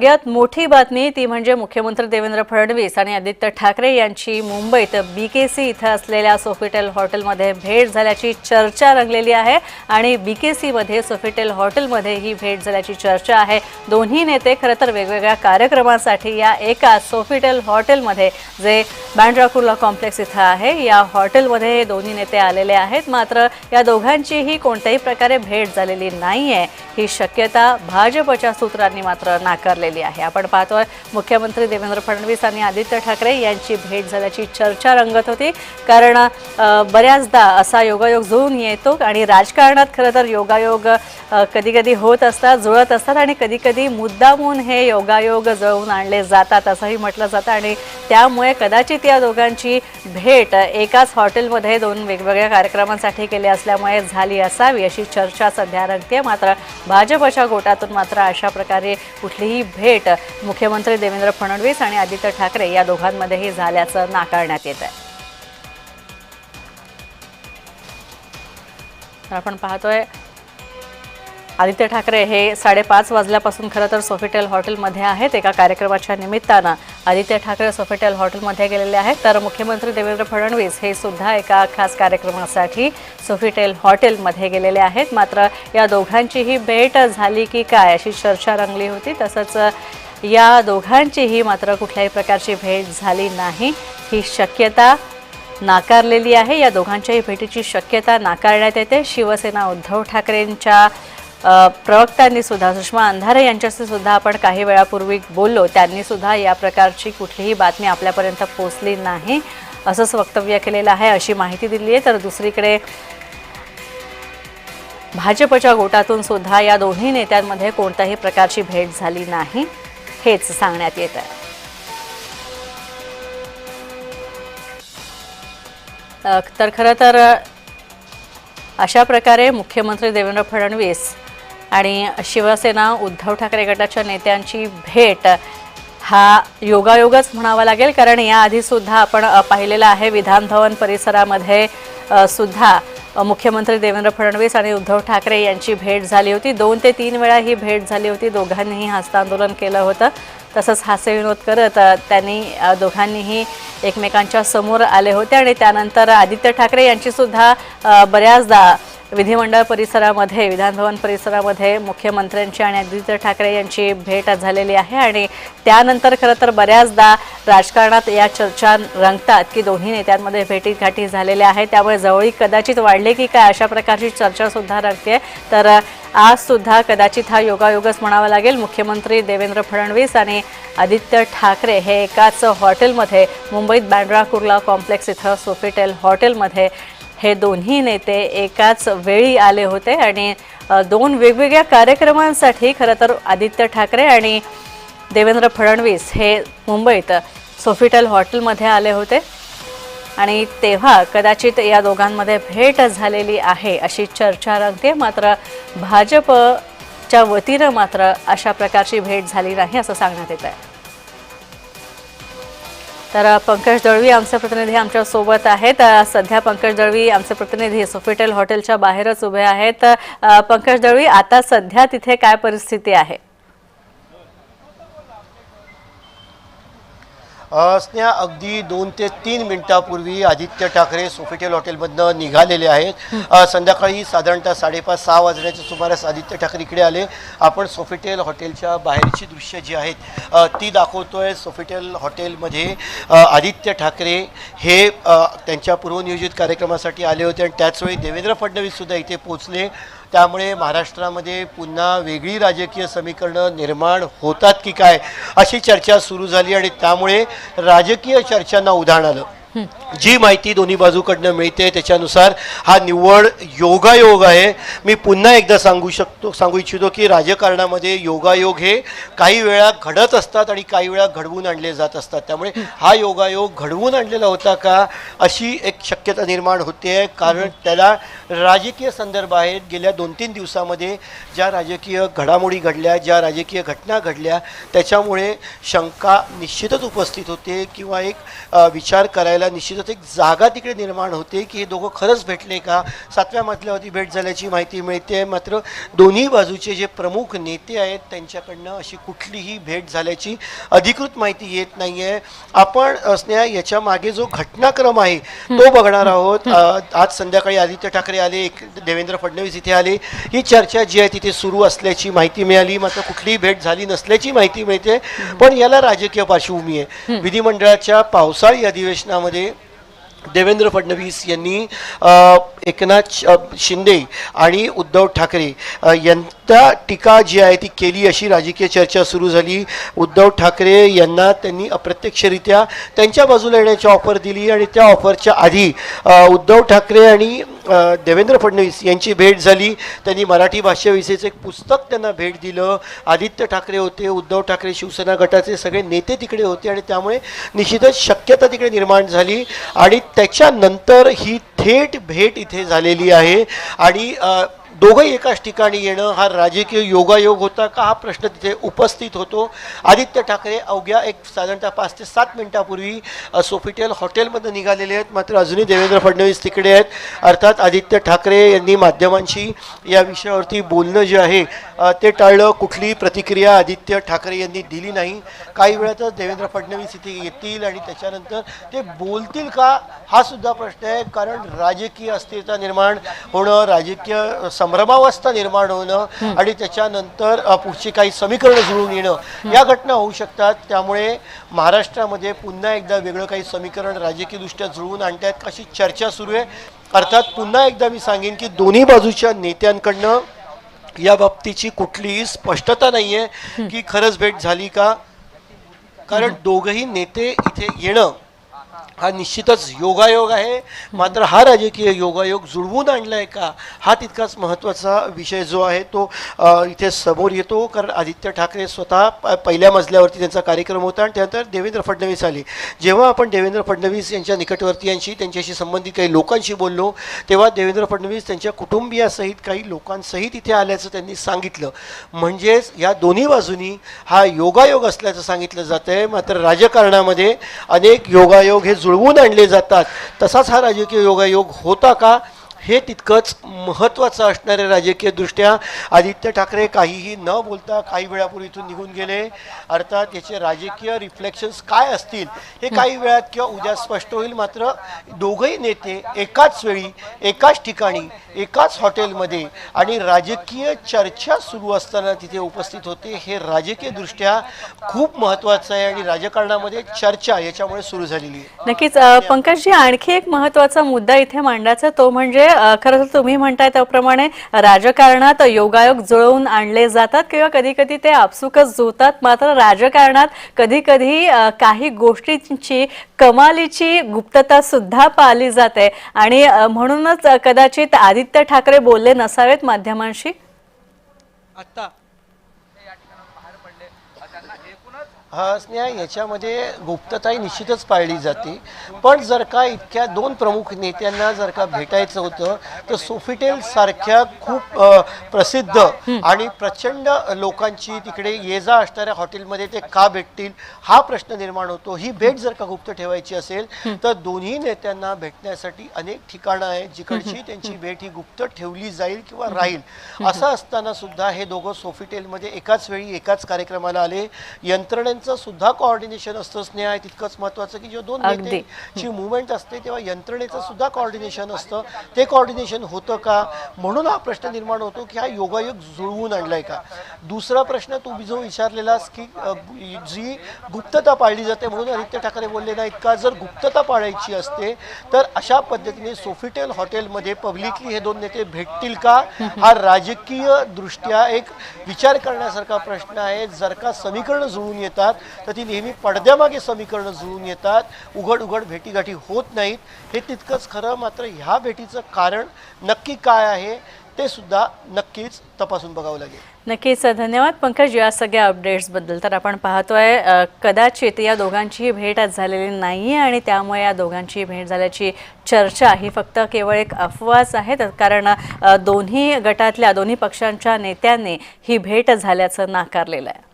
सगळ्यात मोठी बातमी ती म्हणजे मुख्यमंत्री देवेंद्र फडणवीस आणि आदित्य ठाकरे यांची मुंबईत बी के सी इथं असलेल्या सोफिटेल हॉटेलमध्ये भेट झाल्याची चर्चा रंगलेली आहे आणि बी के सीमध्ये सोफिटेल हॉटेलमध्ये ही भेट झाल्याची चर्चा आहे. दोन्ही नेते खरं तर वेगवेगळ्या कार्यक्रमांसाठी या एका सोफिटेल हॉटेलमध्ये जे बँड्राकुर्ला कॉम्प्लेक्स इथं आहे या हॉटेलमध्ये हे दोन्ही नेते आलेले आहेत. मात्र या दोघांचीही कोणत्याही प्रकारे भेट झालेली नाही आहे ही शक्यता भाजपच्या सूत्रांनी मात्र नाकारलेली आहे. आपण पाहतोय मुख्यमंत्री देवेंद्र फडणवीस आणि आदित्य ठाकरे यांची भेट झाल्याची चर्चा रंगत होती. कारण बऱ्याचदा असा योगायोग जुळून येतो आणि राजकारणात खरं तर योगायोग कधी कधी होत असतात जुळत असतात आणि कधी कधी मुद्दामून हे योगायोग जुळवून आणले जातात असंही म्हटलं जातं आणि त्यामुळे कदाचित या दोघांची भेट एकाच हॉटेलमध्ये दोन वेगवेगळ्या कार्यक्रमांसाठी केली असल्यामुळे झाली असावी अशी चर्चा सध्या रंगते मात्र भाजपच्या गोटातून मात्र अशा प्रकारे कुठलीही भेट मुख्यमंत्री देवेंद्र फडणवीस आणि आदित्य ठाकरे या दोघांमध्येही झाल्याचं नाकारण्यात येत आहे तर आपण पाहतोय आदित्य ठाकरे हे साडेपाच वाजल्यापासून खरं तर सोफिटेल हॉटेलमध्ये आहेत. एका कार्यक्रमाच्या निमित्तानं आदित्य ठाकरे सोफिटेल हॉटेलमध्ये गेलेले आहेत. तर मुख्यमंत्री देवेंद्र फडणवीस हे सुद्धा एका खास कार्यक्रमासाठी सोफिटेल हॉटेलमध्ये गेलेले आहेत. मात्र या दोघांचीही भेट झाली की काय अशी चर्चा रंगली होती. तसंच या दोघांचीही मात्र कुठल्याही प्रकारची भेट झाली नाही. ही शक्यता नाकारलेली आहे. या दोघांच्याही भेटीची शक्यता नाकारण्यात येते. शिवसेना उद्धव ठाकरेंच्या प्रवक्त्यांनी सुद्धा सुषमा अंधारे यांच्याशी सुद्धा आपण काही वेळापूर्वी बोललो त्यांनी सुद्धा या प्रकारची कुठलीही बातमी आपल्यापर्यंत पोचली नाही असंच वक्तव्य केलेलं आहे अशी माहिती दिली आहे तर दुसरीकडे भाजपच्या गोटातून सुद्धा या दोन्ही नेत्यांमध्ये कोणत्याही प्रकारची भेट झाली नाही हेच सांगण्यात येत आहे. तर खरं तर अशा प्रकारे मुख्यमंत्री देवेंद्र फडणवीस आणि शिवसेना उद्धव ठाकरे गटाच्या नेत्यांची भेट हा योगायोगच म्हणावा लागेल कारण याआधीसुद्धा आपण पाहिलेला पाहिलेलं आहे विधानभवन परिसरामध्ये सुद्धा मुख्यमंत्री देवेंद्र फडणवीस आणि उद्धव ठाकरे यांची भेट झाली होती. दोन ते तीन वेळा ही भेट झाली होती. दोघांनीही हस्तांदोलन केलं होतं. तसंच हास्यविनोद करत त्यांनी दोघांनीही एकमेकांच्या समोर आले होते. आणि त्यानंतर आदित्य ठाकरे यांचीसुद्धा बऱ्याचदा विधिमंडळ परिसरामध्ये विधानभवन परिसरामध्ये मुख्यमंत्र्यांची आणि आदित्य ठाकरे यांची भेट झालेली आहे आणि त्यानंतर खरं तर बऱ्याचदा राजकारणात या चर्चा रंगतात की दोन्ही नेत्यांमध्ये भेटीगाठी झालेल्या आहेत. त्यामुळे जवळीक कदाचित वाढले की काय अशा प्रकारची चर्चासुद्धा रंगते. तर आजसुद्धा कदाचित हा योगायोगच म्हणावा लागेल. मुख्यमंत्री देवेंद्र फडणवीस आणि आदित्य ठाकरे हे एकाच हॉटेलमध्ये मुंबईत बँड्रा कुर्ला कॉम्प्लेक्स इथं सोफिटेल हॉटेलमध्ये हे दोन्ही नेते एकाच वेळी आले होते आणि दोन वेगवेगळ्या कार्यक्रमांसाठी खरं तर आदित्य ठाकरे आणि देवेंद्र फडणवीस हे मुंबईत सोफिटल हॉटेलमध्ये आले होते. आणि तेव्हा कदाचित या दोघांमध्ये भेट झालेली आहे अशी चर्चा रंगते. मात्र भाजपच्या वतीनं मात्र अशा प्रकारची भेट झाली नाही असं सांगण्यात येत आहे तर पंकज दळवी आमचे प्रतिनिधी आमच्यासोबत आहेत. सध्या पंकज दळवी आमचे प्रतिनिधी सोफिटेल हॉटेलच्या बाहेरच उभे आहेत. पंकज दळवी आता सध्या तिथे काय परिस्थिती आहे? असण्या स्नेहा अगदी दोन ते तीन मिनिटापूर्वी आदित्य ठाकरे सोफिटेल हॉटेलमधनं निघालेले आहेत. संध्याकाळी साधारणतः साडेपाच सहा वाजण्याच्या सुमारास आदित्य ठाकरे इकडे आले. आपण सोफिटेल हॉटेलच्या बाहेरची दृश्य जी आहेत ती ती दाखवतोय. सोफिटेल हॉटेलमध्ये आदित्य ठाकरे हे त्यांच्या पूर्वनियोजित कार्यक्रमासाठी आले होते आणि त्याचवेळी देवेंद्र फडणवीस सुद्धा इथे पोचले त्यामुळे महाराष्ट्रामध्ये पुन्हा वेगळी राजकीय समीकरणं निर्माण होतात की काय अशी चर्चा सुरू झाली आणि त्यामुळे राजकीय चर्चांना उधाण आलं. जी माहिती दोन्ही बाजूकडनं मिळते त्याच्यानुसार हा निव्वळ योगायोग आहे. मी पुन्हा एकदा सांगू शकतो सांगू इच्छितो की राजकारणामध्ये योगायोग हे काही वेळा घडत असतात आणि काही वेळा घडवून आणले जात असतात. त्यामुळे हा योगायोग घडवून आणलेला होता का अशी एक शक्यता निर्माण होते. कारण त्याला राजकीय संदर्भ आहेत. गेल्या दोन तीन दिवसामध्ये ज्या राजकीय घडामोडी घडल्या ज्या राजकीय घटना घडल्या त्याच्यामुळे शंका निश्चितच उपस्थित होते किंवा एक विचार करायला आपल्याला निश्चितच एक जागा तिकडे निर्माण होते की हे दोघं खरंच भेटले का? सातव्या मजल्यावरती भेट झाल्याची माहिती मिळते. मात्र दोन्ही बाजूचे जे प्रमुख नेते आहेत त्यांच्याकडनं अशी कुठलीही भेट झाल्याची अधिकृत माहिती येत नाही आहे आपण स्नेहा याच्या मागे जो घटनाक्रम आहे तो बघणार आहोत. आज संध्याकाळी आदित्य ठाकरे आले एक देवेंद्र फडणवीस इथे आले. ही चर्चा जी आहे तिथे सुरू असल्याची माहिती मिळाली. मात्र कुठलीही भेट झाली नसल्याची माहिती मिळते. पण याला राजकीय पार्श्वभूमी आहे. विधिमंडळाच्या पावसाळी अधिवेशनामध्ये देवेंद्र फडणवीस यांनी एकनाथ शिंदे आणि उद्धव ठाकरे यांचा टीका जी आहे ती केली अशी राजकीय चर्चा सुरू झाली. उद्धव ठाकरे यांना त्यांनी अप्रत्यक्षरित्या त्यांच्या बाजूला येण्याची ऑफर दिली आणि त्या ऑफरच्या आधी उद्धव ठाकरे आणि देवेंद्र फडणवीस यांची भेट झाली. त्यांनी मराठी भाषेविषयीचं एक पुस्तक त्यांना भेट दिलं. आदित्य ठाकरे होते उद्धव ठाकरे शिवसेना गटाचे सगळे नेते तिकडे होते आणि त्यामुळे निश्चितच शक्यता तिकडे निर्माण झाली. आणि त्याच्यानंतर ही थेट भेट इथे झालेली आहे. आणि दोघंही एकाच ठिकाणी येणं हा राजकीय योगायोग होता का? हा प्रश्न तिथे उपस्थित होतो. आदित्य ठाकरे अवघ्या एक साधारणतः पाच ते सात मिनिटापूर्वी सोफिटेल हॉटेलमध्ये निघालेले आहेत. मात्र अजूनही देवेंद्र फडणवीस तिकडे आहेत. अर्थात आदित्य ठाकरे यांनी माध्यमांशी या विषयावरती बोलणं जे आहे ते टाळलं. कुठलीही प्रतिक्रिया आदित्य ठाकरे यांनी दिली नाही. काही वेळातच देवेंद्र फडणवीस इथे येतील आणि त्याच्यानंतर ते बोलतील का? हा सुद्धा प्रश्न आहे. कारण राजकीय अस्थिरता निर्माण होणं राजकीय संभ्रमावस्था निर्माण होणं आणि त्याच्यानंतर पुढची काही समीकरणं जुळून येणं या घटना होऊ शकतात. त्यामुळे महाराष्ट्रामध्ये पुन्हा एकदा वेगळं काही समीकरण राजकीयदृष्ट्या जुळवून आणतायत अशी चर्चा सुरू आहे. अर्थात पुन्हा एकदा मी सांगेन की दोन्ही बाजूच्या नेत्यांकडनं या बाबतीची कुठलीही स्पष्टता नाही आहे की खरंच भेट झाली का? कारण दोघंही नेते इथे येणं हा निश्चितच योगायोग आहे. मात्र हा राजकीय योगायोग जुळवून आणलाय का? हा तितकाच महत्त्वाचा विषय जो आहे तो इथे समोर येतो. कारण आदित्य ठाकरे स्वतः पहिल्या मजल्यावरती त्यांचा कार्यक्रम होता आणि त्यानंतर देवेंद्र फडणवीस आले. जेव्हा आपण देवेंद्र फडणवीस यांच्या निकटवर्तीयांशी त्यांच्याशी संबंधित काही लोकांशी बोललो तेव्हा देवेंद्र फडणवीस त्यांच्या कुटुंबियासहित काही लोकांसहित इथे आल्याचं त्यांनी सांगितलं. म्हणजेच या दोन्ही बाजूनी हा योगायोग असल्याचं सांगितलं जातं आहे मात्र राजकारणामध्ये अनेक योगायोग हे जुळवून आणले जातात. तसाच हा राजकीय योगायोग होता का? हे तितकंच महत्त्वाचं असणार राजकीयदृष्ट्या आदित्य ठाकरे काहीही न बोलता काही वेळापूर्वी इथून निघून गेले. अर्थात याचे राजकीय रिफ्लेक्शन्स काय असतील हे काही वेळात किंवा उद्या स्पष्ट होईल. मात्र दोघंही नेते एकाच वेळी एकाच ठिकाणी एकाच हॉटेलमध्ये आणि राजकीय चर्चा सुरू असताना तिथे उपस्थित होते हे राजकीयदृष्ट्या खूप महत्त्वाचं आहे आणि राजकारणामध्ये चर्चा याच्यामुळे सुरू झालेली आहे. नक्कीच पंकजजी आणखी एक महत्त्वाचा मुद्दा इथे मांडायचा तो म्हणजे म्हणजे, खरं तर तुम्ही म्हणताय त्याप्रमाणे राजकारणात योगायोग जुळवून आणले जातात किंवा कधी कधी ते आपसुकच जुळतात. मात्र राजकारणात कधी कधी काही गोष्टींची कमालीची गुप्तता सुद्धा पाळली जाते. आणि म्हणूनच कदाचित आदित्य ठाकरे बोलले नसावेत माध्यमांशी? आता हा स्नेहा याच्यामध्ये गुप्तताही निश्चितच पाळली जाते. पण जर का इतक्या दोन प्रमुख नेत्यांना जर का भेटायचं होतं तर सोफिटेल सारख्या खूप प्रसिद्ध आणि प्रचंड लोकांची तिकडे ये जा असणाऱ्या हॉटेलमध्ये ते का भेटतील हा प्रश्न निर्माण होतो. ही भेट जर का गुप्त ठेवायची असेल तर दोन्ही नेत्यांना भेटण्यासाठी अनेक ठिकाणं आहेत जिकडची त्यांची भेट ही गुप्त ठेवली जाईल किंवा राहील. असं असताना सुद्धा हे दोघं सोफिटेलमध्ये एकाच वेळी एकाच कार्यक्रमाला आले. यंत्रणेचं सुद्धा कॉर्डिनेशन असतं स्नेहा तितकंच महत्वाचं की जेव्हा दोन. नेत्यांची मुवमेंट असते तेव्हा यंत्रणेचं सुद्धा कॉर्डिनेशन असतं. ते कॉर्डिनेशन होतं का? म्हणून हा प्रश्न निर्माण होतो की हा योगायोग जुळवून आणलाय का? दुसरा प्रश्न तू जो विचारलेलास की जी गुप्तता पाळली जाते म्हणून आदित्य ठाकरे बोलले नाहीत का जर गुप्तता पाळायची असते तर अशा पद्धतीने सोफिटेल हॉटेलमध्ये पब्लिकली हे दोन नेते भेटतील का? हा राजकीय दृष्ट्या एक विचार करण्यासारखा प्रश्न आहे. जर का समीकरणं जुळून येतात. तर ती नेहमी पडद्यामागे समीकरणं जुळून येतात. उघड उघड भेटीगाठी होत नाहीत. हे तितकंच खरं. मात्र ह्या भेटीचं कारण नक्की काय आहे ते सुद्धा नक्कीच तपासून बघावं लागेल. नक्कीच धन्यवाद. पंकज या सगळ्या अपडेट्सबद्दल तर आपण पाहतोय कदाचित या दोघांचीही भेट आज झालेली नाही आहे आणि त्यामुळे या दोघांची भेट झाल्याची चर्चा ही फक्त केवळ एक अफवाच आहे. तर कारण दोन्ही गटातल्या दोन्ही पक्षांच्या नेत्यांनी ही भेट झाल्याचं नाकारलेलं आहे.